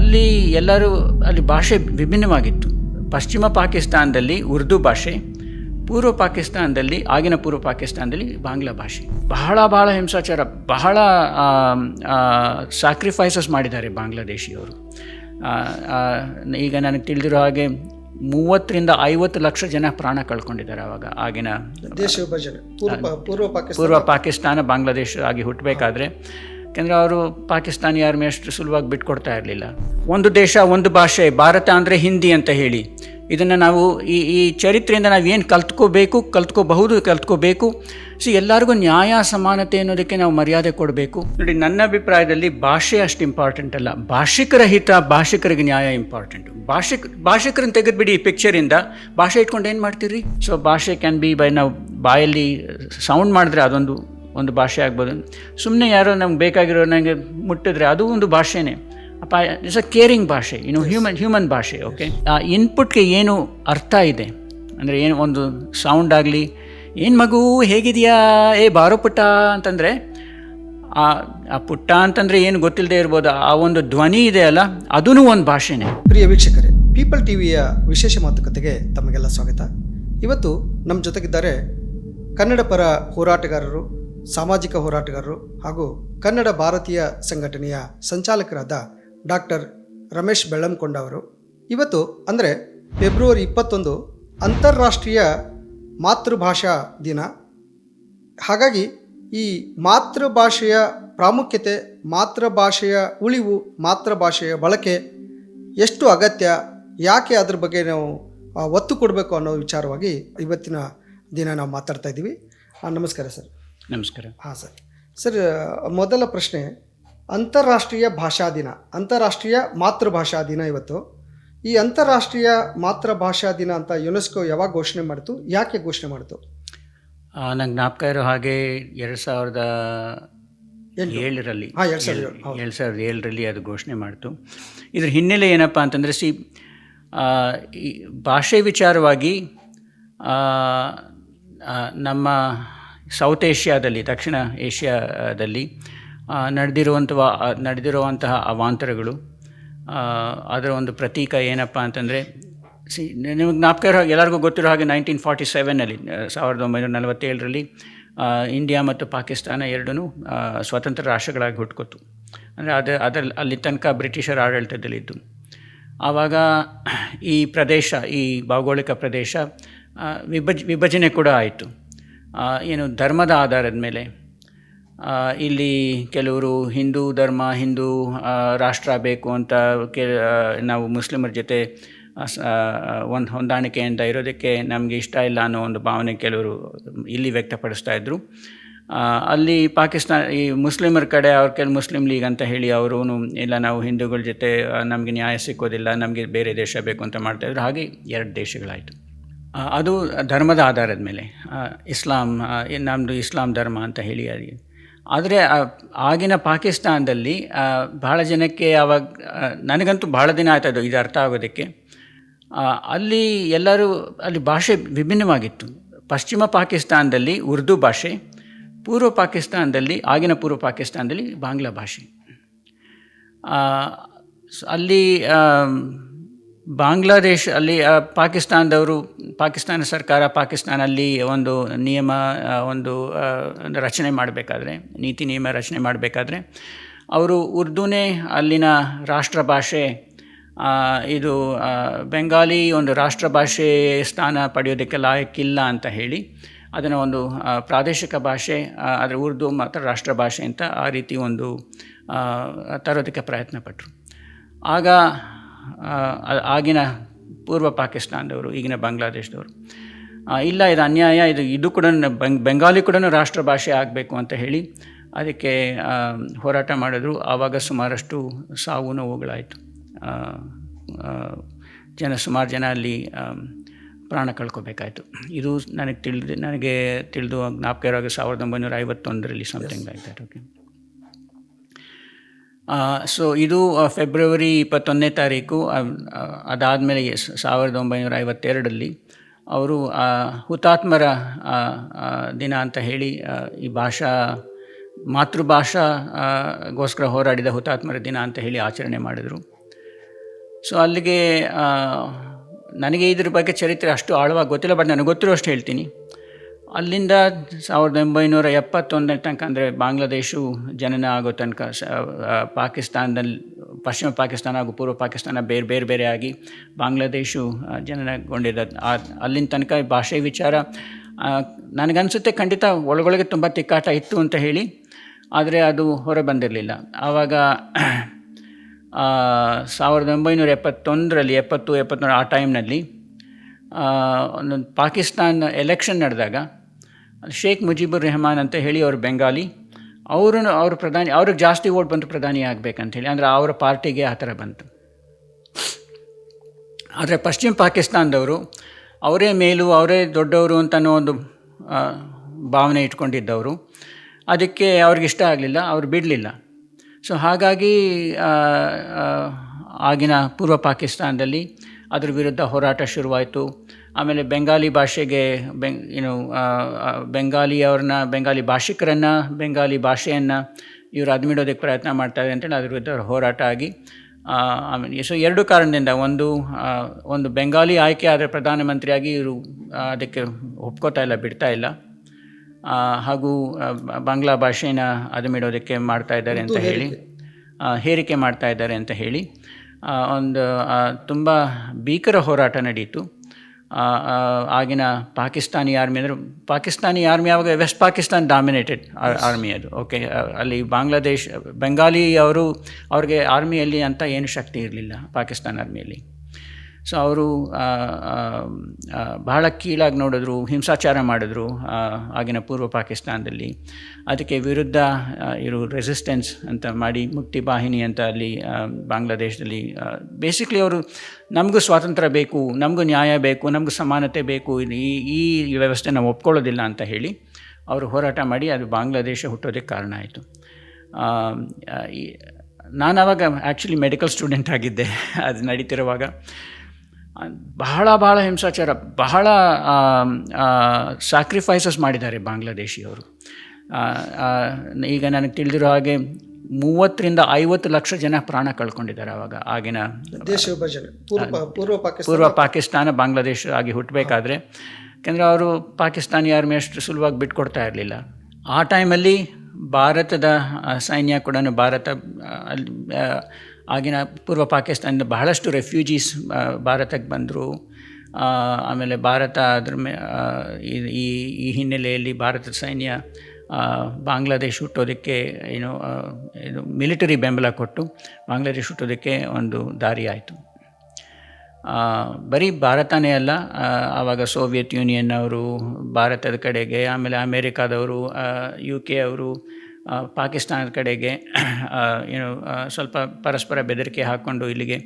ಅಲ್ಲಿ ಎಲ್ಲರೂ ಅಲ್ಲಿ ಭಾಷೆ ವಿಭಿನ್ನವಾಗಿತ್ತು. ಪಶ್ಚಿಮ ಪಾಕಿಸ್ತಾನದಲ್ಲಿ ಉರ್ದು ಭಾಷೆ ಪೂರ್ವ ಪಾಕಿಸ್ತಾನದಲ್ಲಿ ಆಗಿನ ಪೂರ್ವ ಪಾಕಿಸ್ತಾನದಲ್ಲಿ ಬಾಂಗ್ಲಾ ಭಾಷೆ. ಬಹಳ ಬಹಳ ಹಿಂಸಾಚಾರ ಬಹಳ ಸ್ಯಾಕ್ರಿಫೈಸಸ್ ಮಾಡಿದ್ದಾರೆ ಬಾಂಗ್ಲಾದೇಶಿಯವರು. ಈಗ ನನಗೆ ತಿಳಿದಿರೋ ಹಾಗೆ ಮೂವತ್ತರಿಂದ ಐವತ್ತು ಲಕ್ಷ ಜನ ಪ್ರಾಣ ಕಳ್ಕೊಂಡಿದ್ದಾರೆ ಆವಾಗ ಆಗಿನ ದೇಶ ವಿಭಜನೆ ಪೂರ್ವ ಪೂರ್ವ ಪಾಕಿಸ್ತಾನ ಬಾಂಗ್ಲಾದೇಶ ಆಗಿ ಹುಟ್ಟಬೇಕಾದ್ರೆ ಯಾಕೆಂದರೆ ಅವರು ಪಾಕಿಸ್ತಾನಿ ಆರ್ಮಿ ಅಷ್ಟು ಸುಲಭವಾಗಿ ಬಿಟ್ಕೊಡ್ತಾ ಇರಲಿಲ್ಲ. ಒಂದು ದೇಶ, ಒಂದು ಭಾಷೆ, ಭಾರತ ಅಂದರೆ ಹಿಂದಿ ಅಂತ ಹೇಳಿ. ಇದನ್ನು ನಾವು ಈ ಈ ಚರಿತ್ರೆಯಿಂದ ನಾವು ಏನು ಕಲ್ತ್ಕೋಬೇಕು, ಕಲ್ತ್ಕೋಬಹುದು, ಕಲ್ತ್ಕೋಬೇಕು, ಸೊ ಎಲ್ಲರಿಗೂ ನ್ಯಾಯ, ಸಮಾನತೆ ಅನ್ನೋದಕ್ಕೆ ನಾವು ಮರ್ಯಾದೆ ಕೊಡಬೇಕು. ನೋಡಿ, ನನ್ನ ಅಭಿಪ್ರಾಯದಲ್ಲಿ ಭಾಷೆ ಅಷ್ಟು ಇಂಪಾರ್ಟೆಂಟ್ ಅಲ್ಲ. ಭಾಷಿಕರ ಹಿತ, ಭಾಷಿಕರಿಗೆ ನ್ಯಾಯ ಇಂಪಾರ್ಟೆಂಟ್ ಭಾಷಿಕ, ಭಾಷಿಕರನ್ನ ತೆಗೆದುಬಿಡಿ ಈ ಪಿಕ್ಚರಿಂದ ಭಾಷೆ ಇಟ್ಕೊಂಡು ಏನು ಮಾಡ್ತೀರಿ? ಸೊ ಭಾಷೆ ಕ್ಯಾನ್ ಬಿ ಬೈ ನಾವು ಬಾಯಲ್ಲಿ ಸೌಂಡ್ ಮಾಡಿದ್ರೆ ಅದೊಂದು ಒಂದು ಭಾಷೆ ಆಗ್ಬೋದು. ಸುಮ್ಮನೆ ಯಾರೋ ನಮ್ಗೆ ಬೇಕಾಗಿರೋ ನನಗೆ ಮುಟ್ಟಿದ್ರೆ ಅದು ಒಂದು ಭಾಷೆನೇ. ಅಪ್ಪ ಇಟ್ಸ್ ಅ ಕೇರಿಂಗ್ ಭಾಷೆ ಇನ್ನು ಹ್ಯೂಮನ್ ಹ್ಯೂಮನ್ ಭಾಷೆ ಓಕೆ ಆ ಇನ್ಪುಟ್ಗೆ ಏನು ಅರ್ಥ ಇದೆ? ಅಂದರೆ ಏನು ಒಂದು ಸೌಂಡ್ ಆಗಲಿ ಏನು ಮಗು ಹೇಗಿದೆಯಾ? ಏ ಬಾರೋ ಪುಟ್ಟ ಅಂತಂದರೆ ಆ ಆ ಪುಟ್ಟ ಅಂತಂದರೆ ಏನು ಗೊತ್ತಿಲ್ಲದೆ ಇರ್ಬೋದು ಆ ಒಂದು ಧ್ವನಿ ಇದೆ ಅಲ್ಲ ಅದೂ ಒಂದು ಭಾಷೆನೇ. ಪ್ರಿಯ ವೀಕ್ಷಕರೇ ಪೀಪಲ್ ಟಿ ವಿಯ ವಿಶೇಷ ಮಾತುಕತೆಗೆ ತಮಗೆಲ್ಲ ಸ್ವಾಗತ. ಇವತ್ತು ನಮ್ಮ ಜೊತೆಗಿದ್ದಾರೆ ಕನ್ನಡ ಪರ ಹೋರಾಟಗಾರರು ಸಾಮಾಜಿಕ ಹೋರಾಟಗಾರರು ಹಾಗೂ ಕನ್ನಡ ಭಾರತೀಯ ಸಂಘಟನೆಯ ಸಂಚಾಲಕರಾದ ಡಾಕ್ಟರ್ ರಮೇಶ್ ಬೆಳ್ಳಂಕೊಂಡ ಅವರು. ಇವತ್ತು ಅಂದರೆ ಫೆಬ್ರವರಿ ಇಪ್ಪತ್ತೊಂದು ಅಂತಾರಾಷ್ಟ್ರೀಯ ಮಾತೃಭಾಷಾ ದಿನ. ಹಾಗಾಗಿ ಈ ಮಾತೃಭಾಷೆಯ ಪ್ರಾಮುಖ್ಯತೆ, ಮಾತೃಭಾಷೆಯ ಉಳಿವು, ಮಾತೃಭಾಷೆಯ ಬಳಕೆ ಎಷ್ಟು ಅಗತ್ಯ, ಯಾಕೆ ಅದ್ರ ಬಗ್ಗೆ ನಾವು ಒತ್ತು ಕೊಡಬೇಕು ಅನ್ನೋ ವಿಚಾರವಾಗಿ ಇವತ್ತಿನ ದಿನ ನಾವು ಮಾತಾಡ್ತಾ ಇದ್ದೀವಿ. ನಮಸ್ಕಾರ ಸರ್. ನಮಸ್ಕಾರ. ಹಾಂ ಸರ್. ಸರ್ ಮೊದಲ ಪ್ರಶ್ನೆ ಅಂತಾರಾಷ್ಟ್ರೀಯ ಭಾಷಾ ದಿನ ಅಂತಾರಾಷ್ಟ್ರೀಯ ಮಾತೃಭಾಷಾ ದಿನ ಇವತ್ತು. ಈ ಅಂತಾರಾಷ್ಟ್ರೀಯ ಮಾತೃಭಾಷಾ ದಿನ ಅಂತ ಯುನೆಸ್ಕೋ ಯಾವಾಗ ಘೋಷಣೆ ಮಾಡಿತು ಯಾಕೆ ಘೋಷಣೆ ಮಾಡಿತು? ನಂಗೆ ಜ್ಞಾಪಕ ಇರೋ ಹಾಗೆ ಎರಡು ಸಾವಿರದ ಏಳರಲ್ಲಿ ಹಾಂ ಎರಡು ಸಾವಿರದ ಏಳು ಎರಡು ಸಾವಿರದ ಏಳರಲ್ಲಿ ಅದು ಘೋಷಣೆ ಮಾಡಿತು. ಇದ್ರ ಹಿನ್ನೆಲೆ ಏನಪ್ಪ ಅಂತಂದರೆ ಸಿ ಭಾಷೆ ವಿಚಾರವಾಗಿ ನಮ್ಮ ಸೌತ್ ಏಷ್ಯಾದಲ್ಲಿ ದಕ್ಷಿಣ ಏಷ್ಯಾದಲ್ಲಿ ನಡೆದಿರುವಂಥ ನಡೆದಿರುವಂತಹ ಅವಾಂತರಗಳು. ಅದರ ಒಂದು ಪ್ರತೀಕ ಏನಪ್ಪ ಅಂತಂದರೆ, ಸಿ ನಿಮಗೆ ಜ್ಞಾಪಕ ಎಲ್ಲರಿಗೂ ಗೊತ್ತಿರೋ ಹಾಗೆ ನೈನ್ಟೀನ್ ಫಾರ್ಟಿ ಸೆವೆನಲ್ಲಿ ಸಾವಿರದ ಒಂಬೈನೂರ ನಲವತ್ತೇಳರಲ್ಲಿ ಇಂಡಿಯಾ ಮತ್ತು ಪಾಕಿಸ್ತಾನ ಎರಡೂ ಸ್ವತಂತ್ರ ರಾಷ್ಟ್ರಗಳಾಗಿ ಹುಟ್ಕೊತು ಅಂದರೆ ಅದು ಅದರಲ್ಲಿ ಅಲ್ಲಿ ತನಕ ಬ್ರಿಟಿಷರ ಆಡಳಿತದಲ್ಲಿದ್ದು ಆವಾಗ ಈ ಪ್ರದೇಶ, ಈ ಭೌಗೋಳಿಕ ಪ್ರದೇಶ ವಿಭಜ್ ವಿಭಜ, ವಿಭಜನೆ ಕೂಡ ಆಯಿತು. ಏನು ಧರ್ಮದ ಆಧಾರದ ಮೇಲೆ ಇಲ್ಲಿ ಕೆಲವರು ಹಿಂದೂ ಧರ್ಮ, ಹಿಂದೂ ರಾಷ್ಟ್ರ ಬೇಕು ಅಂತ ಕೆ ನಾವು ಮುಸ್ಲಿಮರ ಜೊತೆ ಒಂದು, ಹೊಂದಾಣಿಕೆಯಿಂದ ಇರೋದಕ್ಕೆ ನಮಗೆ ಇಷ್ಟ ಇಲ್ಲ ಅನ್ನೋ ಒಂದು ಭಾವನೆ ಕೆಲವರು ಇಲ್ಲಿ ವ್ಯಕ್ತಪಡಿಸ್ತಾ ಇದ್ದರು ಅಲ್ಲಿ ಪಾಕಿಸ್ತಾನ ಈ ಮುಸ್ಲಿಮರ ಕಡೆ ಅವ್ರ ಕೆಲ ಮುಸ್ಲಿಂ ಲೀಗ್ ಅಂತ ಹೇಳಿ ಅವರು ಇಲ್ಲ ನಾವು ಹಿಂದೂಗಳ ಜೊತೆ ನಮಗೆ ನ್ಯಾಯ ಸಿಕ್ಕೋದಿಲ್ಲ, ನಮಗೆ ಬೇರೆ ದೇಶ ಬೇಕು ಅಂತ ಮಾಡ್ತಾಯಿದ್ರು ಹಾಗೆ ಎರಡು ದೇಶಗಳಾಯಿತು. ಅದು ಧರ್ಮದ ಆಧಾರದ ಮೇಲೆ. ಇಸ್ಲಾಂ ನಮ್ಮದು ಇಸ್ಲಾಂ ಧರ್ಮ ಅಂತ ಹೇಳಿ ಆದರೆ ಆಗಿನ ಪಾಕಿಸ್ತಾನದಲ್ಲಿ ಬಹಳ ಜನಕ್ಕೆ ಆವಾಗ ನನಗಂತೂ ಬಹಳ ದಿನ ಆಯ್ತದು ಇದು ಅರ್ಥ ಆಗೋದಕ್ಕೆ. ಅಲ್ಲಿ ಎಲ್ಲರೂ, ಅಲ್ಲಿ ಭಾಷೆ ವಿಭಿನ್ನವಾಗಿತ್ತು. ಪಶ್ಚಿಮ ಪಾಕಿಸ್ತಾನದಲ್ಲಿ ಉರ್ದು ಭಾಷೆ, ಪೂರ್ವ ಪಾಕಿಸ್ತಾನದಲ್ಲಿ, ಆಗಿನ ಪೂರ್ವ ಪಾಕಿಸ್ತಾನದಲ್ಲಿ ಬಾಂಗ್ಲಾ ಭಾಷೆ. ಅಲ್ಲಿ ಬಾಂಗ್ಲಾದೇಶ್ ಅಲ್ಲಿ ಪಾಕಿಸ್ತಾನದವರು, ಪಾಕಿಸ್ತಾನ ಸರ್ಕಾರ ಪಾಕಿಸ್ತಾನಲ್ಲಿ ಒಂದು ನಿಯಮ ಒಂದು ರಚನೆ ಮಾಡಬೇಕಾದ್ರೆ, ನೀತಿ ನಿಯಮ ರಚನೆ ಮಾಡಬೇಕಾದ್ರೆ, ಅವರು ಉರ್ದುನೇ ಅಲ್ಲಿನ ರಾಷ್ಟ್ರ ಭಾಷೆ ಇದು ಬೆಂಗಾಲಿ ಒಂದು ರಾಷ್ಟ್ರ ಭಾಷೆ ಸ್ಥಾನ ಪಡೆಯೋದಕ್ಕೆ ಲಾಯಕ್ಕಿಲ್ಲ ಅಂತ ಹೇಳಿ, ಅದನ್ನು ಒಂದು ಪ್ರಾದೇಶಿಕ ಭಾಷೆ ಅದರ ಉರ್ದು ಮಾತ್ರ ರಾಷ್ಟ್ರ ಭಾಷೆ ಅಂತ ಆ ರೀತಿ ಒಂದು ತರೋದಕ್ಕೆ ಪ್ರಯತ್ನ ಪಟ್ಟರು ಆಗ ಆಗಿನ ಪೂರ್ವ ಪಾಕಿಸ್ತಾನದವರು ಈಗಿನ ಬಾಂಗ್ಲಾದೇಶದವರು. ಇಲ್ಲ ಇದು ಅನ್ಯಾಯ ಇದು ಇದು ಕೂಡ ಬೆಂಗ್ ಬೆಂಗಾಲಿ ಕೂಡ ರಾಷ್ಟ್ರ ಭಾಷೆ ಆಗಬೇಕು ಅಂತ ಹೇಳಿ ಅದಕ್ಕೆ ಹೋರಾಟ ಮಾಡಿದ್ರು. ಆವಾಗ ಸುಮಾರಷ್ಟು ಸಾವು ನೋವುಗಳಾಯಿತು. ಜನ ಸುಮಾರು ಜನ ಅಲ್ಲಿ ಪ್ರಾಣ ಕಳ್ಕೊಬೇಕಾಯ್ತು. ಇದು ನನಗೆ ತಿಳಿದು ನನಗೆ ತಿಳಿದು ಜ್ಞಾಪಕ ಇರುವಾಗ ಸಾವಿರದ ಒಂಬೈನೂರ ಐವತ್ತೊಂದರಲ್ಲಿ ಸಮಥಿಂಗ್ ದಟ್ ಓಕೆ ಸೊ ಇದು ಫೆಬ್ರವರಿ ಇಪ್ಪತ್ತೊಂದನೇ ತಾರೀಕು ಅದಾದಮೇಲೆ ಸಾವಿರದ ಒಂಬೈನೂರ ಐವತ್ತೆರಡರಲ್ಲಿ ಅವರು ಹುತಾತ್ಮರ ದಿನ ಅಂತ ಹೇಳಿ ಈ ಭಾಷಾ ಮಾತೃಭಾಷಾಗೋಸ್ಕರ ಗೋಸ್ಕರ ಹೋರಾಡಿದ ಹುತಾತ್ಮರ ದಿನ ಅಂತ ಹೇಳಿ ಆಚರಣೆ ಮಾಡಿದರು. ಸೊ ಅಲ್ಲಿಗೆ ನನಗೆ ಇದ್ರ ಬಗ್ಗೆ ಚರಿತ್ರೆ ಅಷ್ಟು ಆಳವಾಗಿ ಗೊತ್ತಿಲ್ಲ ಬಟ್ ನನಗೆ ಗೊತ್ತಿರೋ ಅಷ್ಟು ಹೇಳ್ತೀನಿ. ಅಲ್ಲಿಂದ ಸಾವಿರದ ಒಂಬೈನೂರ ಎಪ್ಪತ್ತೊಂದನೇ ತನಕ ಅಂದರೆ ಬಾಂಗ್ಲಾದೇಶು ಜನನ ಆಗೋ ತನಕ ಪಾಕಿಸ್ತಾನದಲ್ಲಿ, ಪಶ್ಚಿಮ ಪಾಕಿಸ್ತಾನ ಹಾಗೂ ಪೂರ್ವ ಪಾಕಿಸ್ತಾನ ಬೇರೆ ಬೇರೆ ಬೇರೆ ಆಗಿ ಬಾಂಗ್ಲಾದೇಶು ಜನನಗೊಂಡಿದ್ದ ಅಲ್ಲಿನ ತನಕ ಭಾಷೆ ವಿಚಾರ ನನಗನ್ಸುತ್ತೆ ಖಂಡಿತ ಒಳಗೊಳಗೆ ತುಂಬ ತಿಕ್ಕಾಟ ಇತ್ತು ಅಂತ ಹೇಳಿ, ಆದರೆ ಅದು ಹೊರ ಬಂದಿರಲಿಲ್ಲ ಆವಾಗ ಸಾವಿರದ ಒಂಬೈನೂರ ಎಪ್ಪತ್ತೊಂದರಲ್ಲಿ, ಎಪ್ಪತ್ತು ಎಪ್ಪತ್ತೊಂದು ಆ ಟೈಮ್ನಲ್ಲಿ ಪಾಕಿಸ್ತಾನ ಎಲೆಕ್ಷನ್ ನಡೆದಾಗ ಶೇಖ್ ಮುಜೀಬುರ್ ರೆಹಮಾನ್ ಅಂತ ಹೇಳಿ ಅವರು ಬೆಂಗಾಲಿ ಅವರನ್ನು ಅವರು ಪ್ರಧಾನಿ, ಅವ್ರಿಗೆ ಜಾಸ್ತಿ ಓಟ್ ಬಂತು ಪ್ರಧಾನಿ ಆಗಬೇಕಂತೇಳಿ ಅಂದರೆ ಅವರ ಪಾರ್ಟಿಗೆ ಆ ಥರ ಬಂತು. ಆದರೆ ಪಶ್ಚಿಮ ಪಾಕಿಸ್ತಾನದವರು, ಅವರೇ ಮೇಲು, ಅವರೇ ದೊಡ್ಡವರು ಅಂತ ಅನ್ನೋ ಒಂದು ಭಾವನೆ ಇಟ್ಕೊಂಡಿದ್ದವರು, ಅದಕ್ಕೆ ಅವ್ರಿಗೆ ಇಷ್ಟ ಆಗಲಿಲ್ಲ, ಅವ್ರು ಬಿಡಲಿಲ್ಲ. ಸೊ ಹಾಗಾಗಿ ಆಗಿನ ಪೂರ್ವ ಪಾಕಿಸ್ತಾನದಲ್ಲಿ ಅದ್ರ ವಿರುದ್ಧ ಹೋರಾಟ ಶುರುವಾಯಿತು. ಆಮೇಲೆ ಬೆಂಗಾಲಿ ಭಾಷೆಗೆ ಬೆಂಗ್ ಏನು ಬೆಂಗಾಲಿಯವ್ರನ್ನ ಬೆಂಗಾಲಿ ಭಾಷಿಕರನ್ನು ಬೆಂಗಾಲಿ ಭಾಷೆಯನ್ನು ಇವರು ಅದ್ಮಿಡೋದಕ್ಕೆ ಪ್ರಯತ್ನ ಮಾಡ್ತಾರೆ ಅಂತೇಳಿ ಅದ್ರ ವಿರುದ್ಧ ಹೋರಾಟ ಆಗಿ ಆಮೇಲೆ ಸೊ ಎರಡು ಕಾರಣದಿಂದ ಒಂದು ಒಂದು ಬೆಂಗಾಲಿ ಆಯ್ಕೆ ಆದರೆ ಪ್ರಧಾನಮಂತ್ರಿಯಾಗಿ ಇವರು ಅದಕ್ಕೆ ಒಪ್ಕೋತಾ ಇಲ್ಲ ಬಿಡ್ತಾ ಇಲ್ಲ. ಹಾಗೂ ಬಾಂಗ್ಲಾ ಭಾಷೆನ ಅದುಮಿಡೋದಕ್ಕೆ ಮಾಡ್ತಾ ಇದ್ದಾರೆ ಅಂತ ಹೇಳಿ ಹೇರಿಕೆ ಮಾಡ್ತಾ ಇದ್ದಾರೆ ಅಂತ ಹೇಳಿ ಒಂದು ತುಂಬ ಭೀಕರ ಹೋರಾಟ ಆ, ಆಗಿನ ಪಾಕಿಸ್ತಾನಿ ಆರ್ಮಿ ಅಂದರೆ ಪಾಕಿಸ್ತಾನಿ ಆರ್ಮಿ ಆವಾಗ ವೆಸ್ಟ್ ಪಾಕಿಸ್ತಾನ್ ಡಾಮಿನೇಟೆಡ್ ಆರ್ಮಿ ಅದು. ಓಕೆ ಅಲ್ಲಿ ಬಾಂಗ್ಲಾದೇಶ್ ಬೆಂಗಾಲಿ ಅವರು ಅವ್ರಿಗೆ ಆರ್ಮಿಯಲ್ಲಿ ಅಂತ ಏನು ಶಕ್ತಿ ಇರಲಿಲ್ಲ ಪಾಕಿಸ್ತಾನ ಆರ್ಮಿಯಲ್ಲಿ. ಸೊ ಅವರು ಬಹಳ ಕೀಳಾಗಿ ನೋಡಿದ್ರು, ಹಿಂಸಾಚಾರ ಮಾಡಿದ್ರು ಆಗಿನ ಪೂರ್ವ ಪಾಕಿಸ್ತಾನದಲ್ಲಿ. ಅದಕ್ಕೆ ವಿರುದ್ಧ ಇರೋ ರೆಸಿಸ್ಟೆನ್ಸ್ ಅಂತ ಮಾಡಿ, ಮುಕ್ತಿ ಬಾಹಿನಿ ಅಂತ ಅಲ್ಲಿ ಬಾಂಗ್ಲಾದೇಶದಲ್ಲಿ ಬೇಸಿಕ್ಲಿ ಅವರು ನಮಗೂ ಸ್ವಾತಂತ್ರ್ಯ ಬೇಕು, ನಮಗೂ ನ್ಯಾಯ ಬೇಕು, ನಮಗೂ ಸಮಾನತೆ ಬೇಕು, ಈ ಈ ವ್ಯವಸ್ಥೆ ನಾವು ಒಪ್ಕೊಳ್ಳೋದಿಲ್ಲ ಅಂತ ಹೇಳಿ ಅವರು ಹೋರಾಟ ಮಾಡಿ ಅದು ಬಾಂಗ್ಲಾದೇಶ ಹುಟ್ಟೋದಕ್ಕೆ ಕಾರಣ ಆಯಿತು. ನಾನು ಆವಾಗ ಆ್ಯಕ್ಚುಲಿ ಮೆಡಿಕಲ್ ಸ್ಟೂಡೆಂಟ್ ಆಗಿದ್ದೆ, ಅದು ನಡೀತಿರುವಾಗ. ಬಹಳ ಬಹಳ ಹಿಂಸಾಚಾರ ಬಹಳ ಸ್ಯಾಕ್ರಿಫೈಸಸ್ ಮಾಡಿದ್ದಾರೆ ಬಾಂಗ್ಲಾದೇಶಿಯವರು. ಈಗ ನನಗೆ ತಿಳಿದಿರೋ ಹಾಗೆ ಮೂವತ್ತರಿಂದ ಐವತ್ತು ಲಕ್ಷ ಜನ ಪ್ರಾಣ ಕಳ್ಕೊಂಡಿದ್ದಾರೆ ಆವಾಗ ಆಗಿನ ಪೂರ್ವ ಪೂರ್ವ ಪಾಕಿಸ್ತಾನ. ಪೂರ್ವ ಪಾಕಿಸ್ತಾನ ಬಾಂಗ್ಲಾದೇಶ ಆಗಿ ಹುಟ್ಟಬೇಕಾದ್ರೆ ಯಾಕೆಂದರೆ ಅವರು ಪಾಕಿಸ್ತಾನಿ ಆರ್ಮಿ ಅಷ್ಟು ಸುಲಭವಾಗಿ ಬಿಟ್ಕೊಡ್ತಾ ಇರಲಿಲ್ಲ. ಆ ಟೈಮಲ್ಲಿ ಭಾರತದ ಸೈನ್ಯ ಕೂಡ ಭಾರತ ಆಗಿನ ಪೂರ್ವ ಪಾಕಿಸ್ತಾನದ ಬಹಳಷ್ಟು ರೆಫ್ಯೂಜೀಸ್ ಭಾರತಕ್ಕೆ ಬಂದರು. ಆಮೇಲೆ ಭಾರತ ಅದ್ರ ಮೇ ಈ- ಈ ಹಿನ್ನೆಲೆಯಲ್ಲಿ ಭಾರತದ ಸೈನ್ಯ ಬಾಂಗ್ಲಾದೇಶ್ ಹುಟ್ಟೋದಕ್ಕೆ ಏನು ಇದು ಮಿಲಿಟರಿ ಬೆಂಬಲ ಕೊಟ್ಟು ಬಾಂಗ್ಲಾದೇಶ್ ಹುಟ್ಟೋದಕ್ಕೆ ಒಂದು ದಾರಿ ಆಯಿತು. ಬರೀ ಭಾರತನೇ ಅಲ್ಲ ಆವಾಗ ಸೋವಿಯತ್ ಯೂನಿಯನ್ ಅವರು, ಭಾರತದ ಕಡೆಗೆ, ಆಮೇಲೆ ಅಮೇರಿಕಾದವರು ಯು ಕೆ ಅವರು ಪಾಕಿಸ್ತಾನದ ಕಡೆಗೆ ಏನು ಸ್ವಲ್ಪ ಪರಸ್ಪರ ಬೆದರಿಕೆ ಹಾಕ್ಕೊಂಡು ಇಲ್ಲಿಗೆ.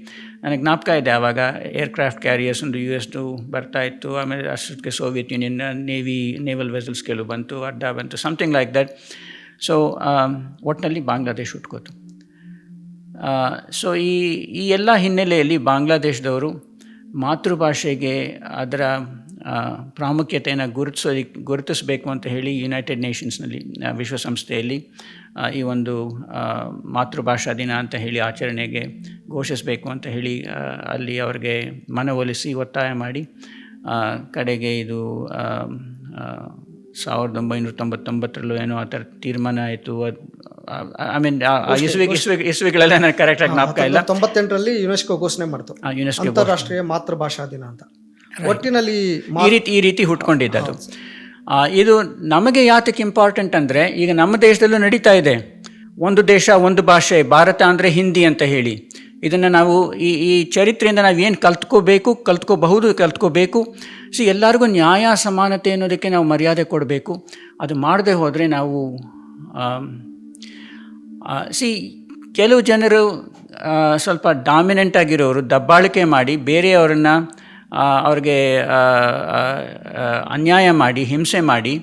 ನನಗೆ ಜ್ಞಾಪಕ ಇದೆ ಆವಾಗ ಏರ್ಕ್ರಾಫ್ಟ್ ಕ್ಯಾರಿಯರ್ಸ್ ಒಂದು ಯು ಎಸ್ದು ಬರ್ತಾ ಇತ್ತು, ಆಮೇಲೆ ಅಷ್ಟೊತ್ತಿಗೆ Soviet union navy naval vessels ಕೆಲವು ಬಂತು, ಅಡ್ಡ ಬಂತು ಸಮಥಿಂಗ್ ಲೈಕ್ ದಟ್ ಸೊ ಒಟ್ಟಿನಲ್ಲಿ ಬಾಂಗ್ಲಾದೇಶ್ ಹುಟ್ಕೋತು ಸೊ ಈ ಈ ಎಲ್ಲ ಹಿನ್ನೆಲೆಯಲ್ಲಿ ಬಾಂಗ್ಲಾದೇಶದವರು ಮಾತೃಭಾಷೆಗೆ ಅದರ ಪ್ರಾಮುಖ್ಯತೆಯನ್ನು ಗುರುತಿಸೋದಕ್ಕೆ ಗುರುತಿಸಬೇಕು ಅಂತ ಹೇಳಿ ಯುನೈಟೆಡ್ ನೇಷನ್ಸ್ನಲ್ಲಿ ವಿಶ್ವಸಂಸ್ಥೆಯಲ್ಲಿ ಈ ಒಂದು ಮಾತೃಭಾಷಾ ದಿನ ಅಂತ ಹೇಳಿ ಆಚರಣೆಗೆ ಘೋಷಿಸಬೇಕು ಅಂತ ಹೇಳಿ ಅಲ್ಲಿ ಅವ್ರಿಗೆ ಮನವೊಲಿಸಿ ಒತ್ತಾಯ ಮಾಡಿ ಕಡೆಗೆ ಇದು ಸಾವಿರದ ಒಂಬೈನೂರ ತೊಂಬತ್ತೊಂಬತ್ತರಲ್ಲೂ ಏನೋ ಆ ಥರ ತೀರ್ಮಾನ ಆಯಿತು ಐ ಮೀನ್ ಇಸ್ವಿಗೆ ಇಸ್ವಿಗೆ ಇಸ್ವಿಗಳೆಲ್ಲ ನನಗೆ ಕರೆಕ್ಟಾಗಿ ಜ್ಞಾಪಕ ಇಲ್ಲ. ತೊಂಬತ್ತೆಂಟರಲ್ಲಿ ಯುನೆಸ್ಕೋ ಘೋಷಣೆ ಮಾಡ್ತು. ಯುನೆಸ್ಕೋ ಅಂತಾರಾಷ್ಟ್ರೀಯ ಮಾತೃಭಾಷಾ ದಿನ ಅಂತ. ಒಟ್ಟಿನಲ್ಲಿ ಈ ರೀತಿ ಈ ರೀತಿ ಹುಟ್ಕೊಂಡಿದ್ದದು. ಅದು ಇದು ನಮಗೆ ಯಾತಕ್ಕೆ ಇಂಪಾರ್ಟೆಂಟ್ ಅಂದರೆ ಈಗ ನಮ್ಮ ದೇಶದಲ್ಲೂ ನಡೀತಾ ಇದೆ. ಒಂದು ದೇಶ ಒಂದು ಭಾಷೆ ಭಾರತ ಅಂದರೆ ಹಿಂದಿ ಅಂತ ಹೇಳಿ. ಇದನ್ನು ನಾವು ಈ ಈ ಚರಿತ್ರೆಯಿಂದ ನಾವು ಏನು ಕಲ್ತ್ಕೋಬೇಕು ಕಲ್ತ್ಕೋಬಹುದು ಕಲ್ತ್ಕೋಬೇಕು. ಸೊ ಎಲ್ಲರಿಗೂ ನ್ಯಾಯ ಸಮಾನತೆ ಅನ್ನೋದಕ್ಕೆ ನಾವು ಮರ್ಯಾದೆ ಕೊಡಬೇಕು. ಅದು ಮಾಡದೆ ಹೋದರೆ ನಾವು ಸಿ ಕೆಲವು ಜನರು ಸ್ವಲ್ಪ ಡಾಮಿನೆಂಟ್ ಆಗಿರೋರು ದಬ್ಬಾಳಿಕೆ ಮಾಡಿ ಬೇರೆಯವರನ್ನ ಅವ್ರಿಗೆ ಅನ್ಯಾಯ ಮಾಡಿ, ಹಿಂಸೆ ಮಾಡಿ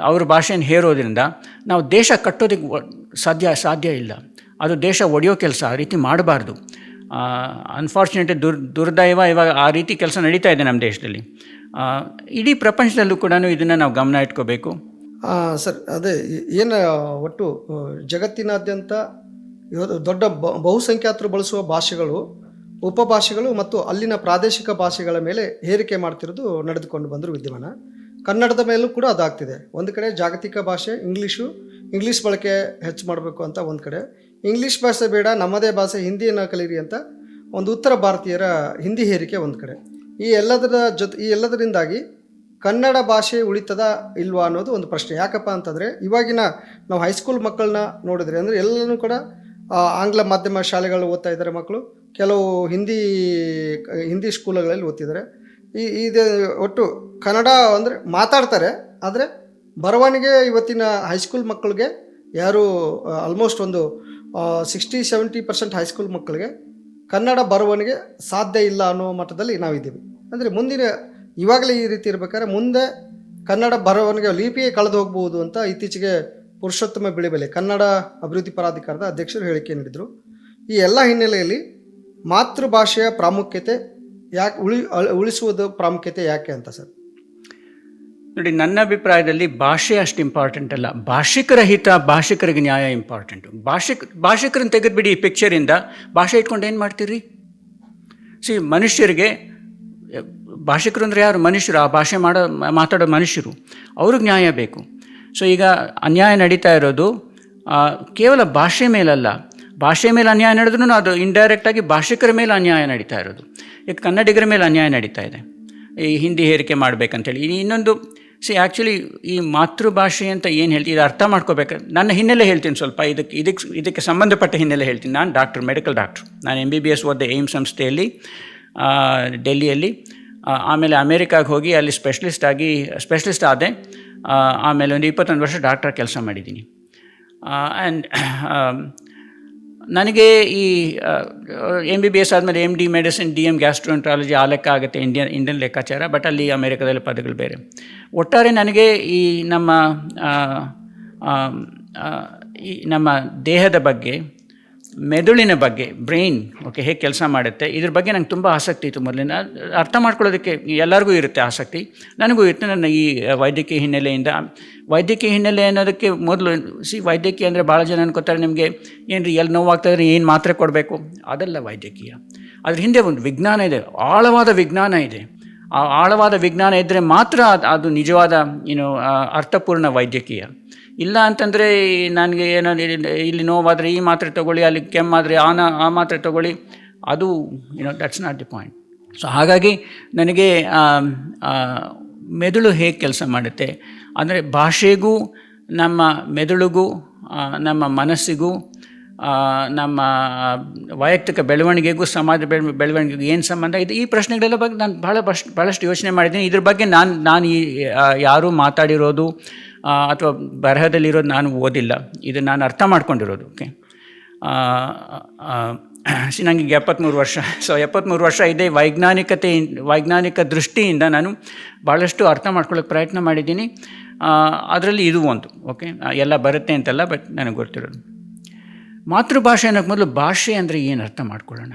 ಅವ್ರ ಭಾಷೆಯನ್ನು ಹೇರೋದ್ರಿಂದ ನಾವು ದೇಶ ಕಟ್ಟೋದಕ್ಕೆ ಸಾಧ್ಯ ಸಾಧ್ಯ ಇಲ್ಲ. ಅದು ದೇಶ ಒಡೆಯೋ ಕೆಲಸ ಆ ರೀತಿ ಮಾಡಬಾರ್ದು. ಅನ್ಫಾರ್ಚುನೇಟ್ ದುರ್, ದುರ್ದೈವ ಇವಾಗ ಆ ರೀತಿ ಕೆಲಸ ನಡೀತಾ ಇದೆ ನಮ್ಮ ದೇಶದಲ್ಲಿ. ಇಡೀ ಪ್ರಪಂಚದಲ್ಲೂ ಕೂಡ ಇದನ್ನು ನಾವು ಗಮನ ಇಟ್ಕೋಬೇಕು. ಸರ್, ಅದೇ, ಏನು ಒಟ್ಟು, ಜಗತ್ತಿನಾದ್ಯಂತ ದೊಡ್ಡ ಬಹುಸಂಖ್ಯಾತರು ಬಳಸುವ ಭಾಷೆಗಳು ಉಪಭಾಷೆಗಳು ಮತ್ತು ಅಲ್ಲಿನ ಪ್ರಾದೇಶಿಕ ಭಾಷೆಗಳ ಮೇಲೆ ಹೇರಿಕೆ ಮಾಡ್ತಿರೋದು ನಡೆದುಕೊಂಡು ಬಂದರು ವಿದ್ಯಮಾನ. ಕನ್ನಡದ ಮೇಲೂ ಕೂಡ ಅದಾಗ್ತಿದೆ. ಒಂದು ಕಡೆ ಜಾಗತಿಕ ಭಾಷೆ ಇಂಗ್ಲೀಷು ಇಂಗ್ಲೀಷ್ ಬಳಕೆ ಹೆಚ್ಚು ಮಾಡಬೇಕು ಅಂತ ಒಂದು ಕಡೆ. ಇಂಗ್ಲೀಷ್ ಭಾಷೆ ಬೇಡ, ನಮ್ಮದೇ ಭಾಷೆ, ಹಿಂದಿಯನ್ನು ಕಲೀರಿ ಅಂತ ಒಂದು ಉತ್ತರ ಭಾರತೀಯರ ಹಿಂದಿ ಹೇರಿಕೆ ಒಂದು ಕಡೆ. ಈ ಎಲ್ಲದರ ಜೊತೆ, ಈ ಎಲ್ಲದರಿಂದಾಗಿ ಕನ್ನಡ ಭಾಷೆ ಉಳಿತದ ಇಲ್ವಾ ಅನ್ನೋದು ಒಂದು ಪ್ರಶ್ನೆ. ಯಾಕಪ್ಪ ಅಂತಂದರೆ, ಇವಾಗಿನ ನಾವು ಹೈಸ್ಕೂಲ್ ಮಕ್ಕಳನ್ನ ನೋಡಿದ್ರೆ ಅಂದರೆ ಎಲ್ಲನೂ ಕೂಡ ಆಂಗ್ಲ ಮಾಧ್ಯಮ ಶಾಲೆಗಳು ಓದ್ತಾ ಇದ್ದಾರೆ ಮಕ್ಕಳು. ಕೆಲವು ಹಿಂದಿ ಹಿಂದಿ ಸ್ಕೂಲ್ಗಳಲ್ಲಿ ಓದ್ತಿದ್ದಾರೆ. ಈ, ಇದು ಒಟ್ಟು ಕನ್ನಡ ಅಂದರೆ ಮಾತಾಡ್ತಾರೆ, ಆದರೆ ಬರವಣಿಗೆ ಇವತ್ತಿನ ಹೈಸ್ಕೂಲ್ ಮಕ್ಕಳಿಗೆ ಯಾರು ಆಲ್ಮೋಸ್ಟ್ ಒಂದು ಸಿಕ್ಸ್ಟಿ ಸೆವೆಂಟಿ ಪರ್ಸೆಂಟ್ ಹೈಸ್ಕೂಲ್ ಮಕ್ಕಳಿಗೆ ಕನ್ನಡ ಬರವಣಿಗೆ ಸಾಧ್ಯ ಇಲ್ಲ ಅನ್ನೋ ಮಟ್ಟದಲ್ಲಿ ನಾವಿದ್ದೀವಿ ಅಂದರೆ ಮುಂದಿನ, ಇವಾಗಲೇ ಈ ರೀತಿ ಇರಬೇಕಾದ್ರೆ ಮುಂದೆ ಕನ್ನಡ ಬರವಣಿಗೆ ಲಿಪಿಯೇ ಕಳೆದು ಹೋಗ್ಬೋದು ಅಂತ ಇತ್ತೀಚೆಗೆ ಪುರುಷೋತ್ತಮ ಬಿಳಿಬೆಲೆ ಕನ್ನಡ ಅಭಿವೃದ್ಧಿ ಪ್ರಾಧಿಕಾರದ ಅಧ್ಯಕ್ಷರು ಹೇಳಿಕೆ ನೀಡಿದರು. ಈ ಎಲ್ಲ ಹಿನ್ನೆಲೆಯಲ್ಲಿ ಮಾತೃಭಾಷೆಯ ಪ್ರಾಮುಖ್ಯತೆ ಯಾಕೆ ಉಳಿ ಉಳಿಸುವುದು ಪ್ರಾಮುಖ್ಯತೆ ಯಾಕೆ ಅಂತ ಸರ್? ನೋಡಿ, ನನ್ನ ಅಭಿಪ್ರಾಯದಲ್ಲಿ ಭಾಷೆ ಅಷ್ಟು ಇಂಪಾರ್ಟೆಂಟ್ ಅಲ್ಲ. ಭಾಷಿಕರ ಹಿತ, ಭಾಷಿಕರಿಗೆ ನ್ಯಾಯ ಇಂಪಾರ್ಟೆಂಟು ಭಾಷಿಕ, ಭಾಷಿಕರನ್ನು ತೆಗೆದುಬಿಡಿ ಈ ಪಿಕ್ಚರಿಂದ ಭಾಷೆ ಇಟ್ಕೊಂಡು ಏನು ಮಾಡ್ತೀರಿ? ಸಿ ಮನುಷ್ಯರಿಗೆ, ಭಾಷಿಕರು ಅಂದರೆ ಯಾರು? ಮನುಷ್ಯರು. ಆ ಭಾಷೆ ಮಾಡೋ, ಮಾತಾಡೋ ಮನುಷ್ಯರು. ಅವ್ರಿಗೆ ನ್ಯಾಯ ಬೇಕು. ಸೊ ಈಗ ಅನ್ಯಾಯ ನಡೀತಾ ಇರೋದು ಕೇವಲ ಭಾಷೆ ಮೇಲಲ್ಲ. ಭಾಷೆ ಮೇಲೆ ಅನ್ಯಾಯ ನಡೆದ್ರೂ ಅದು ಇಂಡೈರೆಕ್ಟಾಗಿ ಭಾಷಿಕರ ಮೇಲೆ ಅನ್ಯಾಯ ನಡೀತಾ ಇರೋದು. ಈಗ ಕನ್ನಡಿಗರ ಮೇಲೆ ಅನ್ಯಾಯ ನಡೀತಾ ಇದೆ. ಈ ಹಿಂದಿ ಹೇರಿಕೆ ಮಾಡಬೇಕಂತೇಳಿ. ಇನ್ನೊಂದು ಸಿ ಆ್ಯಕ್ಚುಲಿ ಈ ಮಾತೃಭಾಷೆ ಅಂತ ಏನು ಹೇಳ್ತೀವಿ ಇದು ಅರ್ಥ ಮಾಡ್ಕೋಬೇಕು. ನನ್ನ ಹಿನ್ನೆಲೆ ಹೇಳ್ತೀನಿ ಸ್ವಲ್ಪ. ಇದಕ್ಕೆ ಇದಕ್ಕೆ ಇದಕ್ಕೆ ಸಂಬಂಧಪಟ್ಟ ಹಿನ್ನೆಲೆ ಹೇಳ್ತೀನಿ ನಾನು ಡಾಕ್ಟರ್ ಮೆಡಿಕಲ್ ಡಾಕ್ಟ್ರು ನಾನು ಎಂ ಬಿ ಬಿ ಎಸ್ ಓದ್ದೆ ಏಮ್ ಸಂಸ್ಥೆಯಲ್ಲಿ ಡೆಲ್ಲಿಯಲ್ಲಿ. ಆಮೇಲೆ ಅಮೇರಿಕಾಗೆ ಹೋಗಿ ಅಲ್ಲಿ ಸ್ಪೆಷಲಿಸ್ಟ್ ಆಗಿ ಸ್ಪೆಷಲಿಸ್ಟ್ ಆದೆ. ಆಮೇಲೆ ಒಂದು ಇಪ್ಪತ್ತೊಂದು ವರ್ಷ ಡಾಕ್ಟರ್ ಕೆಲಸ ಮಾಡಿದ್ದೀನಿ. ಆ್ಯಂಡ್ ನನಗೆ ಈ ಎಂ ಬಿ ಬಿ ಎಸ್ ಆದಮೇಲೆ M D medicine D M gastroenterology ಆ ಲೆಕ್ಕ ಆಗುತ್ತೆ ಇಂಡಿಯನ್ ಇಂಡಿಯನ್ ಲೆಕ್ಕಾಚಾರ ಬಟ್ ಅಲ್ಲಿ ಅಮೇರಿಕಾದಲ್ಲಿ ಪದಗಳು ಬೇರೆ. ಒಟ್ಟಾರೆ ನನಗೆ ಈ ನಮ್ಮ ಈ ನಮ್ಮ ದೇಹದ ಬಗ್ಗೆ ಮೆದುಳಿನ ಬಗ್ಗೆ ಬ್ರೈನ್ ಓಕೆ ಹೇಗೆ ಕೆಲಸ ಮಾಡುತ್ತೆ, ಇದ್ರ ಬಗ್ಗೆ ನಂಗೆ ತುಂಬ ಆಸಕ್ತಿ ಇತ್ತು ಮೊದಲಿನ. ಅರ್ಥ ಮಾಡ್ಕೊಳ್ಳೋದಕ್ಕೆ ಎಲ್ಲರಿಗೂ ಇರುತ್ತೆ ಆಸಕ್ತಿ. ನನಗೂ ಇರುತ್ತೆ ನನ್ನ ಈ ವೈದ್ಯಕೀಯ ಹಿನ್ನೆಲೆಯಿಂದ. ವೈದ್ಯಕೀಯ ಹಿನ್ನೆಲೆ ಅನ್ನೋದಕ್ಕೆ ಮೊದಲು ಸಿ ವೈದ್ಯಕೀಯ ಅಂದರೆ ಭಾಳ ಜನ ಅನ್ಕೋತಾರೆ ನಿಮಗೆ ಏನು ರೀ ಎಲ್ಲಿ ನೋವಾಗ್ತಾಯಿದ್ರೆ ಏನು ಮಾತ್ರೆ ಕೊಡಬೇಕು? ಅದೆಲ್ಲ ವೈದ್ಯಕೀಯ. ಅದ್ರ ಹಿಂದೆ ಒಂದು ವಿಜ್ಞಾನ ಇದೆ, ಆಳವಾದ ವಿಜ್ಞಾನ ಇದೆ. ಆ ಆಳವಾದ ವಿಜ್ಞಾನ ಇದ್ದರೆ ಮಾತ್ರ ಅದು ನಿಜವಾದ ಏನು ಅರ್ಥಪೂರ್ಣ ವೈದ್ಯಕೀಯ. ಇಲ್ಲ ಅಂತಂದರೆ ನನಗೆ ಏನೋ ಇಲ್ಲಿ- ನೋವಾದರೆ ಈ ಮಾತ್ರೆ ತೊಗೊಳ್ಳಿ, ಅಲ್ಲಿ ಕೆಮ್ಮಾದರೆ ಆನ ಆ ಮಾತ್ರೆ ತೊಗೊಳ್ಳಿ. ಅದು you know that's not the point so ಹಾಗಾಗಿ ನನಗೆ ಮೆದುಳು ಹೇಗೆ ಕೆಲಸ ಮಾಡುತ್ತೆ? ಅಂದರೆ ಭಾಷೆಗೂ, ನಮ್ಮ ಮೆದುಳಿಗೂ ನಮ್ಮ ಮನಸ್ಸಿಗೂ ನಮ್ಮ ವೈಯಕ್ತಿಕ ಬೆಳವಣಿಗೆಗೂ, ಸಮಾಜ ಬೆಳ, ಬೆಳವಣಿಗೆಗೂ ಏನು ಸಂಬಂಧ? ಇದೆ ಈ ಪ್ರಶ್ನೆಗಳೆಲ್ಲ ಬಗ್ಗೆ ನಾನು ಭಾಳ ಬಹಳಷ್ಟು ಯೋಚನೆ ಮಾಡಿದ್ದೀನಿ. ಇದ್ರ ಬಗ್ಗೆ ನಾನು ನಾನು ಈ ಯಾರೂ ಮಾತಾಡಿರೋದು ಅಥವಾ ಬರಹದಲ್ಲಿರೋದು ನಾನು ಓದಿಲ್ಲ. ಇದು ನಾನು ಅರ್ಥ ಮಾಡ್ಕೊಂಡಿರೋದು ಓಕೆ ನನಗೆ ಎಪ್ಪತ್ತ್ಮೂರು ವರ್ಷ. ಸೊ ಎಪ್ಪತ್ತ್ಮೂರು ವರ್ಷ ಇದೆ ವೈಜ್ಞಾನಿಕತೆ, ವೈಜ್ಞಾನಿಕ ದೃಷ್ಟಿಯಿಂದ ನಾನು ಭಾಳಷ್ಟು ಅರ್ಥ ಮಾಡ್ಕೊಳ್ಳೋಕೆ ಪ್ರಯತ್ನ ಮಾಡಿದ್ದೀನಿ. ಅದರಲ್ಲಿ ಇದು ಒಂದು ಓಕೆ ಎಲ್ಲ ಬರುತ್ತೆ ಅಂತಲ್ಲ ಬಟ್ ನನಗೆ ಗೊತ್ತಿರೋದು. ಮಾತೃಭಾಷೆ ಅನ್ನೋಕ್ಕೆ ಮೊದಲು ಭಾಷೆ ಅಂದರೆ ಏನು ಅರ್ಥ ಮಾಡ್ಕೊಳ್ಳೋಣ?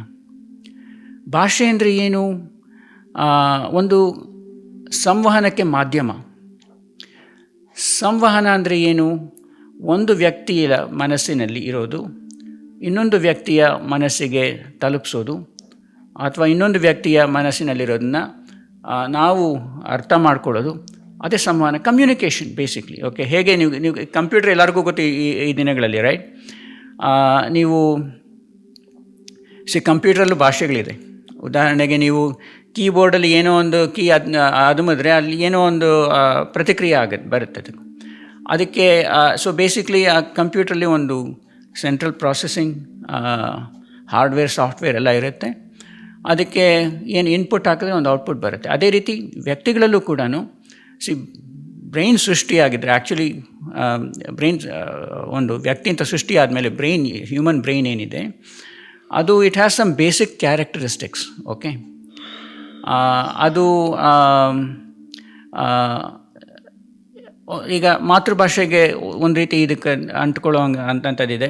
ಭಾಷೆ ಅಂದರೆ ಏನು? ಒಂದು ಸಂವಹನಕ್ಕೆ ಮಾಧ್ಯಮ. ಸಂವಹನ ಅಂದರೆ ಏನು? ಒಂದು ವ್ಯಕ್ತಿಯ ಮನಸ್ಸಿನಲ್ಲಿ ಇರೋದು, ಇನ್ನೊಂದು ವ್ಯಕ್ತಿಯ ಮನಸ್ಸಿಗೆ ತಲುಪಿಸೋದು, ಅಥವಾ ಇನ್ನೊಂದು ವ್ಯಕ್ತಿಯ ಮನಸ್ಸಿನಲ್ಲಿರೋದನ್ನ ನಾವು ಅರ್ಥ ಮಾಡ್ಕೊಳ್ಳೋದು. ಅದೇ ಸಂವಹನ ಕಮ್ಯುನಿಕೇಷನ್ ಬೇಸಿಕ್ಲಿ ಓಕೆ ಹೇಗೆ ನೀವು ನೀವು ಕಂಪ್ಯೂಟರ್ ಎಲ್ಲರಿಗೂ ಗೊತ್ತು ಈ ಈ ದಿನಗಳಲ್ಲಿ ರೈಟ್ ನೀವು ಸಿ ಕಂಪ್ಯೂಟ್ರಲ್ಲೂ ಭಾಷೆಗಳಿದೆ. ಉದಾಹರಣೆಗೆ ನೀವು ಕೀಬೋರ್ಡಲ್ಲಿ ಏನೋ ಒಂದು ಕೀ ಅದ್ ಅದುಮಿದ್ರೆ ಅಲ್ಲಿ ಏನೋ ಒಂದು ಪ್ರತಿಕ್ರಿಯೆ ಆಗುತ್ತೆ ಬರುತ್ತೆ ಅದು. ಅದಕ್ಕೆ ಸೊ ಬೇಸಿಕ್ಲಿ ಆ ಕಂಪ್ಯೂಟ್ರಲ್ಲಿ ಒಂದು ಸೆಂಟ್ರಲ್ ಪ್ರಾಸೆಸಿಂಗ್ ಹಾರ್ಡ್ವೇರ್ ಸಾಫ್ಟ್ವೇರ್ ಎಲ್ಲ ಇರುತ್ತೆ. ಅದಕ್ಕೆ ಏನು ಇನ್ಪುಟ್ ಹಾಕಿದ್ರೆ ಒಂದು ಔಟ್ಪುಟ್ ಬರುತ್ತೆ. ಅದೇ ರೀತಿ ವ್ಯಕ್ತಿಗಳಲ್ಲೂ ಕೂಡ ಸಿ ಬ್ರೈನ್ ಸೃಷ್ಟಿಯಾಗಿದ್ದರೆ ಆ್ಯಕ್ಚುಲಿ ಬ್ರೈನ್ ಒಂದು ವ್ಯಕ್ತಿ ಅಂತ ಸೃಷ್ಟಿ ಆದಮೇಲೆ ಬ್ರೈನ್ ಹ್ಯೂಮನ್ ಬ್ರೈನ್ ಏನಿದೆ, ಅದು it has some basic characteristics okay ಅದು ಈಗ ಮಾತೃಭಾಷೆಗೆ ಒಂದು ರೀತಿ ಇದಕ್ಕೆ ಅಂಟ್ಕೊಳ್ಳೋ ಹಂಗೆ ಅಂತಂಥದ್ದಿದೆ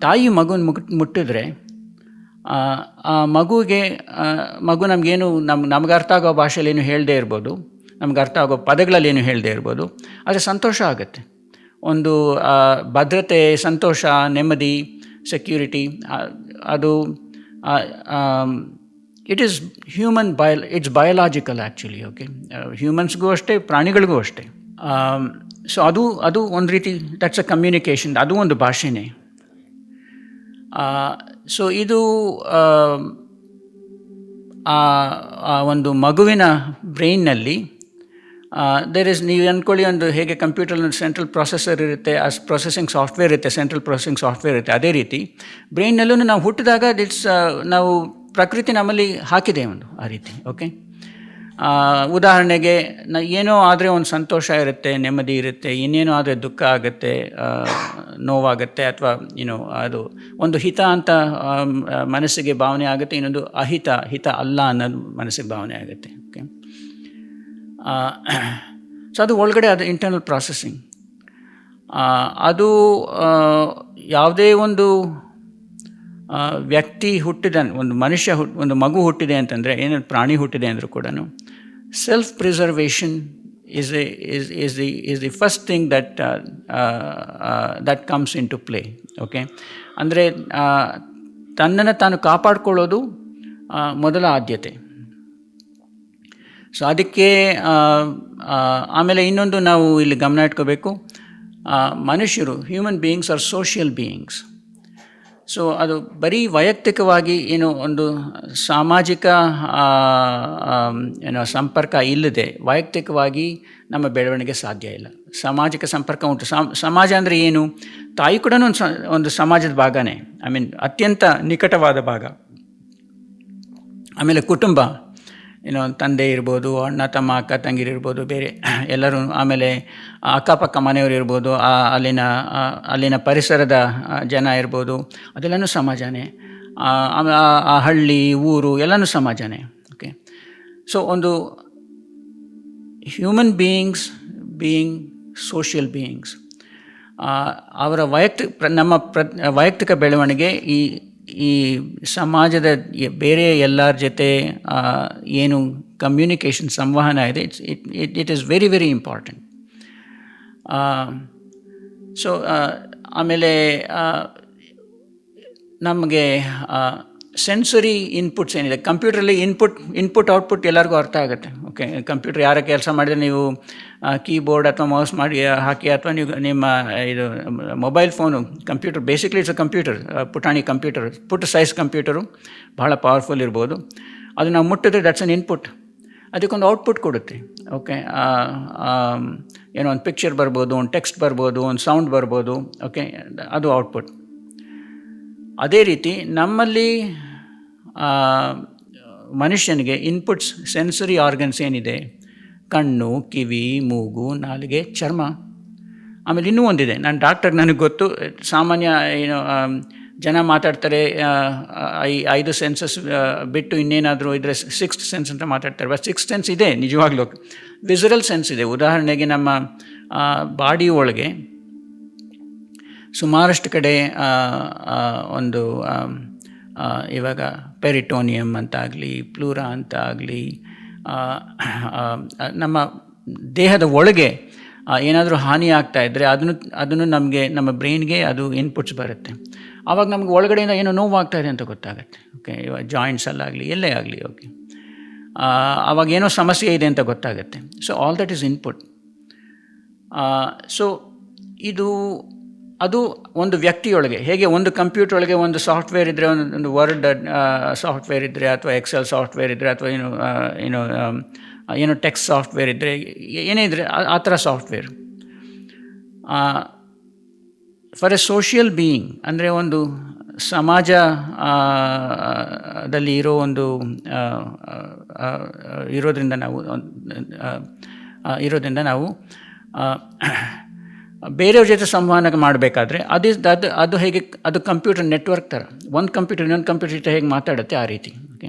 ತಾಯಿ ಮಗುನ ಮುಗ್ ಮುಟ್ಟಿದ್ರೆ ಆ, ಆ ಮಗುವಿಗೆ ಮಗು ನಮಗೇನು ನಮ್ಮ ನಮ್ಗೆ ಅರ್ಥ ಆಗೋ ಭಾಷೆಯಲ್ಲಿ ಏನು ಹೇಳದೇ ಇರ್ಬೋದು ನಮ್ಗೆ ಅರ್ಥ ಆಗೋ ಪದಗಳಲ್ಲಿ ಏನು ಹೇಳದೇ ಇರ್ಬೋದು ಆದರೆ ಸಂತೋಷ ಆಗುತ್ತೆ. ಒಂದು ಭದ್ರತೆ ಸಂತೋಷ ನೆಮ್ಮದಿ ಸೆಕ್ಯೂರಿಟಿ ಅದು it is human bio it's biological actually okay ಹ್ಯೂಮನ್ಸ್ಗೂ ಅಷ್ಟೇ, ಪ್ರಾಣಿಗಳಿಗೂ ಅಷ್ಟೇ. ಸೊ ಅದು ಅದು ಒಂದು ರೀತಿ ದಟ್ಸ್ ಅ ಕಮ್ಯುನಿಕೇಷನ್ ಅದು ಒಂದು ಭಾಷೆನೇ. ಸೊ ಇದು ಆ ಆ ಒಂದು ಮಗುವಿನ ಬ್ರೈನ್ನಲ್ಲಿ ದೇರ್ ಇಸ್ ನೀವು ಅಂದ್ಕೊಳ್ಳಿ ಒಂದು ಹೇಗೆ ಕಂಪ್ಯೂಟರ್ ಸೆಂಟ್ರಲ್ ಪ್ರೊಸೆಸರ್ ಇರುತ್ತೆ, ಆ ಪ್ರೊಸೆಸಿಂಗ್ ಸಾಫ್ಟ್ವೇರ್ ಇರುತ್ತೆ, ಸೆಂಟ್ರಲ್ ಪ್ರೊಸೆಸಿಂಗ್ ಸಾಫ್ಟ್ವೇರ್ ಇರುತ್ತೆ, ಅದೇ ರೀತಿ. ಬ್ರೈನ್ನಲ್ಲೂ ನಾವು ಹುಟ್ಟಿದಾಗ ಇಟ್ಸ್ ನಾವು ಪ್ರಕೃತಿ ನಮ್ಮಲ್ಲಿ ಹಾಕಿದೆ ಒಂದು ಆ ರೀತಿ ಓಕೆ ಉದಾಹರಣೆಗೆ ನ, ಏನೋ ಆದರೆ ಒಂದು ಸಂತೋಷ ಇರುತ್ತೆ, ನೆಮ್ಮದಿ ಇರುತ್ತೆ, ಇನ್ನೇನೋ ಆದರೆ ದುಃಖ ಆಗುತ್ತೆ ನೋವಾಗುತ್ತೆ ಅಥವಾ ಏನೋ ಅದು ಒಂದು ಹಿತ ಅಂತ ಮನಸ್ಸಿಗೆ ಭಾವನೆ ಆಗುತ್ತೆ, ಇನ್ನೊಂದು ಅಹಿತ, ಹಿತ ಅಲ್ಲ ಅನ್ನೋದು ಮನಸ್ಸಿಗೆ ಭಾವನೆ ಆಗುತ್ತೆ ಓಕೆ ಸೊ ಅದು ಒಳಗಡೆ ಅದು ಇಂಟರ್ನಲ್ ಪ್ರಾಸೆಸಿಂಗ್ ಅದು ಯಾವುದೇ ಒಂದು ವ್ಯಕ್ತಿ ಹುಟ್ಟಿದ, ಒಂದು ಮನುಷ್ಯ ಹುಟ್, ಒಂದು ಮಗು ಹುಟ್ಟಿದೆ ಅಂತಂದರೆ ಏನು ಪ್ರಾಣಿ ಹುಟ್ಟಿದೆ ಅಂದರೂ ಕೂಡ self preservation is a is is the is the first thing that that comes into play okay ಅಂದರೆ ತನ್ನನ್ನು ತಾನು ಕಾಪಾಡಿಕೊಳ್ಳೋದು ಮೊದಲ ಆದ್ಯತೆ. ಸೊ ಅದಕ್ಕೆ ಆಮೇಲೆ ಇನ್ನೊಂದು ನಾವು ಇಲ್ಲಿ ಗಮನ ಇಟ್ಕೋಬೇಕು. ಮನುಷ್ಯರು human beings are social beings so ಅದು ಬರೀ ವೈಯಕ್ತಿಕವಾಗಿ ಏನು ಒಂದು ಸಾಮಾಜಿಕ ಏನೋ ಸಂಪರ್ಕ ಇಲ್ಲದೆ ವೈಯಕ್ತಿಕವಾಗಿ ನಮ್ಮ ಬೆಳವಣಿಗೆ ಸಾಧ್ಯ ಇಲ್ಲ. ಸಾಮಾಜಿಕ ಸಂಪರ್ಕ ಉಂಟು. ಸಮಾಜ ಅಂದರೆ ಏನು? ತಾಯಿ ಕೂಡ ಒಂದು ಒಂದು ಸಮಾಜದ ಭಾಗನೇ. ಐ ಮೀನ್ ಅತ್ಯಂತ ನಿಕಟವಾದ ಭಾಗ. ಆಮೇಲೆ ಕುಟುಂಬ. ಏನೋ ತಂದೆ ಇರ್ಬೋದು, ಅಣ್ಣ, ತಮ್ಮ, ಅಕ್ಕ, ತಂಗಿರು ಇರ್ಬೋದು, ಬೇರೆ ಎಲ್ಲರೂ ಆಮೇಲೆ ಅಕ್ಕಪಕ್ಕ ಮನೆಯವರು ಇರ್ಬೋದು ಅಲ್ಲಿನ ಅಲ್ಲಿನ ಪರಿಸರದ ಜನ ಇರ್ಬೋದು, ಅದೆಲ್ಲನೂ ಸಮಾಜನೇ. ಆ ಹಳ್ಳಿ, ಊರು ಎಲ್ಲನೂ ಸಮಾಜನೇ ಓಕೆ ಸೊ ಒಂದು human beings being social beings ಅವರ ವೈಯಕ್ತಿಕ ನಮ್ಮ ಪ್ರ, ವೈಯಕ್ತಿಕ ಬೆಳವಣಿಗೆ ಈ ಈ ಸಮಾಜದ ಬೇರೆ ಎಲ್ಲರ ಜೊತೆ ಏನು ಕಮ್ಯುನಿಕೇಷನ್ ಸಂವಹನ ಇದೆ it's it it it is very very important so ಆಮೇಲೆ ನಮಗೆ ಸೆನ್ಸರಿ ಇನ್ಪುಟ್ಸ್ ಏನಿದೆ? ಕಂಪ್ಯೂಟ್ರಲ್ಲಿ ಇನ್ಪುಟ್ ಇನ್ಪುಟ್ ಔಟ್ಪುಟ್ ಎಲ್ಲರಿಗೂ ಅರ್ಥ ಆಗುತ್ತೆ. ಓಕೆ ಕಂಪ್ಯೂಟ್ರ್ ಯಾರ ಕೆಲಸ ಮಾಡಿದರೆ ನೀವು ಕೀಬೋರ್ಡ್ ಅಥವಾ ಮೌಸ್ ಮಾಡಿ ಹಾಕಿ, ಅಥವಾ ನೀವು ನಿಮ್ಮ, ಇದು mobile phone computer basically it's a computer ಪುಟಾಣಿ ಕಂಪ್ಯೂಟರ್ ಪುಟ್ ಸೈಜ್ ಕಂಪ್ಯೂಟರು ಭಾಳ ಪವರ್ಫುಲ್ ಇರ್ಬೋದು. ಅದು ನಾವು ಮುಟ್ಟಿದ್ರೆ ದಟ್ಸ್ ಅನ್ ಇನ್ಪುಟ್ ಅದಕ್ಕೊಂದು ಔಟ್ಪುಟ್ ಕೊಡುತ್ತೆ. ಓಕೆ ಏನೋ ಒಂದು ಪಿಕ್ಚರ್ ಬರ್ಬೋದು, ಒಂದು ಟೆಕ್ಸ್ಟ್ ಬರ್ಬೋದು, ಒಂದು ಸೌಂಡ್ ಬರ್ಬೋದು. ಓಕೆ ಅದು ಔಟ್ಪುಟ್ ಅದೇ ರೀತಿ ನಮ್ಮಲ್ಲಿ ಮನುಷ್ಯನಿಗೆ ಇನ್ಪುಟ್ಸ್ ಸೆನ್ಸರಿ ಆರ್ಗನ್ಸ್ ಏನಿದೆ? ಕಣ್ಣು, ಕಿವಿ, ಮೂಗು, ನಾಲಿಗೆ, ಚರ್ಮ. ಆಮೇಲೆ ಇನ್ನೂ ಒಂದಿದೆ. ನಾನು ಡಾಕ್ಟರ್ ನನಗೆ ಗೊತ್ತು. ಸಾಮಾನ್ಯ, ಏನು ಜನ ಮಾತಾಡ್ತಾರೆ ಐ, ಐದು ಸೆನ್ಸಸ್ ಬಿಟ್ಟು ಇನ್ನೇನಾದರೂ ಇದ್ದರೆ ಸಿಕ್ಸ್ತ್ ಸೆನ್ಸ್ ಅಂತ ಮಾತಾಡ್ತಾರೆ. ಬಟ್ ಸಿಕ್ಸ್ ಸೆನ್ಸ್ ಇದೆ, ನಿಜವಾಗ್ಲೂ. ವಿಸರಲ್ ಸೆನ್ಸ್ ಇದೆ. ಉದಾಹರಣೆಗೆ ನಮ್ಮ ಬಾಡಿ ಒಳಗೆ ಸುಮಾರಷ್ಟು ಕಡೆ ಒಂದು ಇವಾಗ ಪೆರಿಟೋನಿಯಮ್ ಅಂತಾಗಲಿ, ಪ್ಲೂರಾ ಅಂತ ಆಗಲಿ ನಮ್ಮ ದೇಹದ ಒಳಗೆ ಏನಾದರೂ ಹಾನಿ ಆಗ್ತಾ ಇದ್ದರೆ ಅದನ್ನು ಅದನ್ನು ನಮಗೆ, ನಮ್ಮ ಬ್ರೈನ್ಗೆ ಅದು ಇನ್ಪುಟ್ಸ್ ಬರುತ್ತೆ. ಆವಾಗ ನಮ್ಗೆ ಒಳಗಡೆಯಿಂದ ಏನೋ ನೋವಾಗ್ತಾ ಇದೆ ಅಂತ ಗೊತ್ತಾಗುತ್ತೆ. ಓಕೆ ಇವಾಗ ಜಾಯಿಂಟ್ಸಲ್ಲಾಗಲಿ ಎಲ್ಲೇ ಆಗಲಿ ಓಕೆ ಆವಾಗ ಏನೋ ಸಮಸ್ಯೆ ಇದೆ ಅಂತ ಗೊತ್ತಾಗುತ್ತೆ. So all that is input so ಇದು ಅದು ಒಂದು ವ್ಯಕ್ತಿಯೊಳಗೆ, ಹೇಗೆ ಒಂದು ಕಂಪ್ಯೂಟರ್ ಒಳಗೆ ಒಂದು ಸಾಫ್ಟ್ವೇರ್ ಇದ್ದರೆ ಒಂದು ವರ್ಡ್ ಸಾಫ್ಟ್ವೇರ್ ಇದ್ದರೆ ಅಥವಾ ಎಕ್ಸೆಲ್ ಸಾಫ್ಟ್ವೇರ್ ಇದ್ದರೆ ಅಥವಾ ಏನು ಏನು ಏನು ಟೆಕ್ಸ್ ಸಾಫ್ಟ್ವೇರ್ ಇದ್ದರೆ ಏನೇ ಇದ್ದರೆ ಆ ಥರ software. For a social being, ಅಂದರೆ ಒಂದು ಸಮಾಜ ದಲ್ಲಿ ಇರೋ ಒಂದು ಇರೋದ್ರಿಂದ ನಾವು ಇರೋದ್ರಿಂದ ನಾವು ಬೇರೆಯವ್ರ ಜೊತೆ ಸಂವಹನ ಮಾಡಬೇಕಾದ್ರೆ ಅದು ಅದು ಅದು ಹೇಗೆ ಅದು ಕಂಪ್ಯೂಟರ್ ನೆಟ್ವರ್ಕ್ ಥರ ಒಂದು ಕಂಪ್ಯೂಟರ್ ಇನ್ನೊಂದು ಕಂಪ್ಯೂಟರ್ ಜೊತೆ ಹೇಗೆ ಮಾತಾಡುತ್ತೆ ಆ ರೀತಿ ಓಕೆ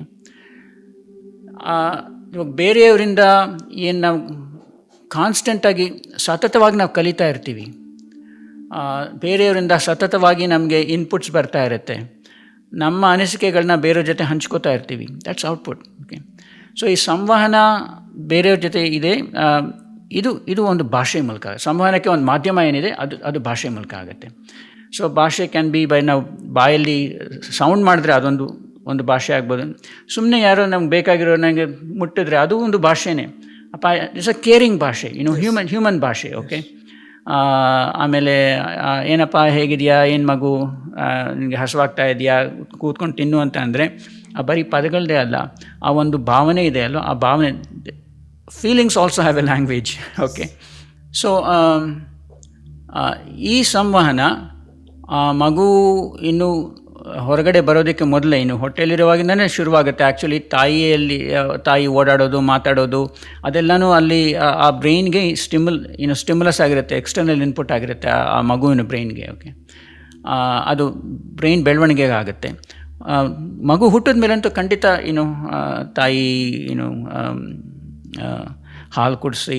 ಇವಾಗ ಬೇರೆಯವರಿಂದ ಏನು ನಾವು ಕಾನ್ಸ್ಟೆಂಟಾಗಿ ಸತತವಾಗಿ ನಾವು ಕಲಿತಾ ಇರ್ತೀವಿ. ಬೇರೆಯವರಿಂದ ಸತತವಾಗಿ ನಮಗೆ ಇನ್ಪುಟ್ಸ್ ಬರ್ತಾ ಇರುತ್ತೆ. ನಮ್ಮ ಅನಿಸಿಕೆಗಳನ್ನ ಬೇರೆಯವ್ರ ಜೊತೆ ಹಂಚ್ಕೋತಾ ಇರ್ತೀವಿ. ದಟ್ಸ್ ಔಟ್ಪುಟ್ ಓಕೆ ಸೊ ಈ ಸಂವಹನ ಬೇರೆಯವ್ರ ಜೊತೆ ಇದೆ. ಇದು ಇದು ಒಂದು ಭಾಷೆ ಮೂಲಕ. ಸಂವಹನಕ್ಕೆ ಒಂದು ಮಾಧ್ಯಮ ಏನಿದೆ ಅದು ಅದು ಭಾಷೆ ಮೂಲಕ ಆಗುತ್ತೆ. ಸೊ ಭಾಷೆ ಕ್ಯಾನ್ ಬಿ ಬೈ ನಾವು ಬಾಯಲ್ಲಿ ಸೌಂಡ್ ಮಾಡಿದ್ರೆ ಅದೊಂದು ಒಂದು ಭಾಷೆ ಆಗ್ಬೋದು. ಸುಮ್ಮನೆ ಯಾರೋ ನಮ್ಗೆ ಬೇಕಾಗಿರೋ ನನಗೆ ಮುಟ್ಟಿದ್ರೆ ಅದು ಒಂದು ಭಾಷೆನೇ. ಅಪ್ಪ ಇಟ್ಸ್ ಅ ಕೇರಿಂಗ್ ಭಾಷೆ ಇನ್ನು ಹ್ಯೂಮನ್ ಹ್ಯೂಮನ್ ಭಾಷೆ ಓಕೆ ಆಮೇಲೆ ಏನಪ್ಪ ಹೇಗಿದೆಯಾ ಏನು ಮಗು ನಿನಗೆ ಹಸುವಾಗ್ತಾ ಇದೆಯಾ ಕೂತ್ಕೊಂಡು ತಿನ್ನು ಅಂತ ಅಂದರೆ ಆ ಬರೀ ಪದಗಳದೇ ಅಲ್ಲ ಆ ಒಂದು ಭಾವನೆ ಇದೆ ಅಲ್ವ? ಆ ಭಾವನೆ feelings also have a language okay so ಈ ಸಂವಹನ ಮಗು ಇನ್ನು ಹೊರಗಡೆ ಬರೋದಕ್ಕೆ ಮೊದಲೇ ಇನ್ನು ಹೊಟ್ಟೆಯಲ್ಲಿರುವಾಗಿಂದನೇ ಶುರುವಾಗುತ್ತೆ. ಆ್ಯಕ್ಚುಲಿ ತಾಯಿಯಲ್ಲಿ ತಾಯಿ ಓಡಾಡೋದು ಮಾತಾಡೋದು ಅದೆಲ್ಲನೂ ಅಲ್ಲಿ ಆ- ಬ್ರೈನ್ಗೆ ಸ್ಟಿಮುಲ್ ಇನ್ನು ಸ್ಟಿಮ್ಯುಲಸ್ ಆಗಿರುತ್ತೆ ಎಕ್ಸ್ಟರ್ನಲ್ ಇನ್ಪುಟ್ ಆಗಿರುತ್ತೆ ಆ- ಮಗುವಿನ ಬ್ರೈನ್ಗೆ ಓಕೆ ಅದು ಬ್ರೈನ್ ಬೆಳವಣಿಗೆಗೆ ಆಗುತ್ತೆ. ಮಗು ಹುಟ್ಟಿದ ಮೇಲಂತೂ ಖಂಡಿತ ಏನು ತಾಯಿ ಏನು ಹಾಲು ಕುಡಿಸಿ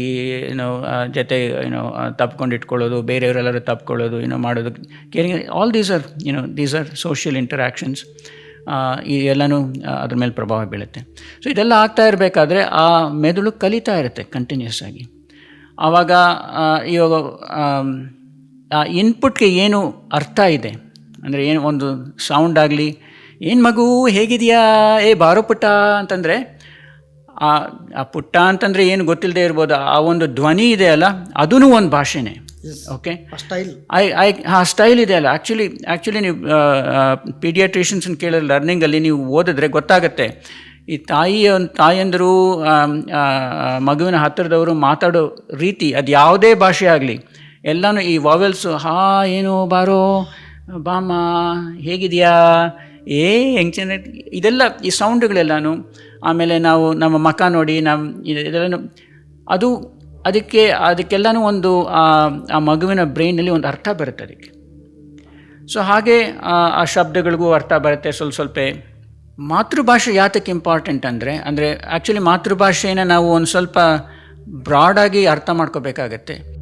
ಏನೋ ಜೊತೆ ಏನೋ ತಪ್ಕೊಂಡು ಇಟ್ಕೊಳ್ಳೋದು, ಬೇರೆಯವರೆಲ್ಲರೂ ತಪ್ಕೊಳ್ಳೋದು ಏನೋ ಮಾಡೋದು. Caring all these are you know these are social interactions ಈ ಎಲ್ಲನೂ ಅದ್ರ ಮೇಲೆ ಪ್ರಭಾವ ಬೀಳುತ್ತೆ. ಸೊ ಇದೆಲ್ಲ ಆಗ್ತಾ ಇರಬೇಕಾದ್ರೆ ಆ ಮೆದುಳು ಕಲಿತಾ ಇರುತ್ತೆ ಕಂಟಿನ್ಯೂಸ್ ಆಗಿ. ಆವಾಗ ಇವಾಗ ಆ ಇನ್ಪುಟ್ಗೆ ಏನು ಅರ್ಥ ಇದೆ? ಅಂದರೆ ಏನು, ಒಂದು ಸೌಂಡ್ ಆಗಲಿ, ಏನು ಮಗು, ಹೇಗಿದೆಯಾ? ಏ, ಬಾರೋ ಪುಟ್ಟ, ಅಂತಂದರೆ ಆ ಆ ಪುಟ್ಟ ಅಂತಂದರೆ ಏನು ಗೊತ್ತಿಲ್ಲದೆ ಇರ್ಬೋದು. ಆ ಒಂದು ಧ್ವನಿ ಇದೆ ಅಲ್ಲ ಅದೂ ಒಂದು ಭಾಷೆನೇ. ಓಕೆ ಸ್ಟೈಲ್ ಐ ಐ ಆ ಸ್ಟೈಲ್ ಇದೆ ಅಲ್ಲ. ಆ್ಯಕ್ಚುಲಿ ಆ್ಯಕ್ಚುಲಿ ನೀವು ಪೀಡಿಯಾಟ್ರಿಷನ್ಸನ್ನ ಕೇಳೋ ಲರ್ನಿಂಗಲ್ಲಿ ನೀವು ಓದಿದ್ರೆ ಗೊತ್ತಾಗುತ್ತೆ. ಈ ತಾಯಿಯ ತಾಯಂದರು ಮಗುವಿನ ಹತ್ತಿರದವರು ಮಾತಾಡೋ ರೀತಿ ಅದು ಯಾವುದೇ ಭಾಷೆ ಆಗಲಿ ಎಲ್ಲನೂ ಈ ವಾವೆಲ್ಸು ಹಾ ಏನು ಬಾರೋ ಬಾಮ ಹೇಗಿದೆಯಾ? ಏ, ಹೆಂಗೆ ಇದೆಲ್ಲ ಈ ಸೌಂಡ್ಗಳೆಲ್ಲನೂ ಆಮೇಲೆ ನಾವು ನಮ್ಮ ಮಖ ನೋಡಿ ನಮ್ಮ ಇದೆಲ್ಲನೂ, ಅದು ಅದಕ್ಕೆ, ಅದಕ್ಕೆಲ್ಲನೂ ಒಂದು, ಆ ಮಗುವಿನ ಬ್ರೈನಲ್ಲಿ ಒಂದು ಅರ್ಥ ಬರುತ್ತೆ ಅದಕ್ಕೆ. ಸೊ ಹಾಗೆ, ಆ ಶಬ್ದಗಳಿಗೂ ಅರ್ಥ ಬರುತ್ತೆ ಸ್ವಲ್ಪ ಸ್ವಲ್ಪ. ಮಾತೃಭಾಷೆ ಯಾತಕ್ಕೆ ಇಂಪಾರ್ಟೆಂಟ್ ಅಂದರೆ ಅಂದರೆ ಆ್ಯಕ್ಚುಲಿ ಮಾತೃಭಾಷೆನ ನಾವು ಒಂದು ಸ್ವಲ್ಪ ಬ್ರಾಡಾಗಿ ಅರ್ಥ ಮಾಡ್ಕೋಬೇಕಾಗತ್ತೆ.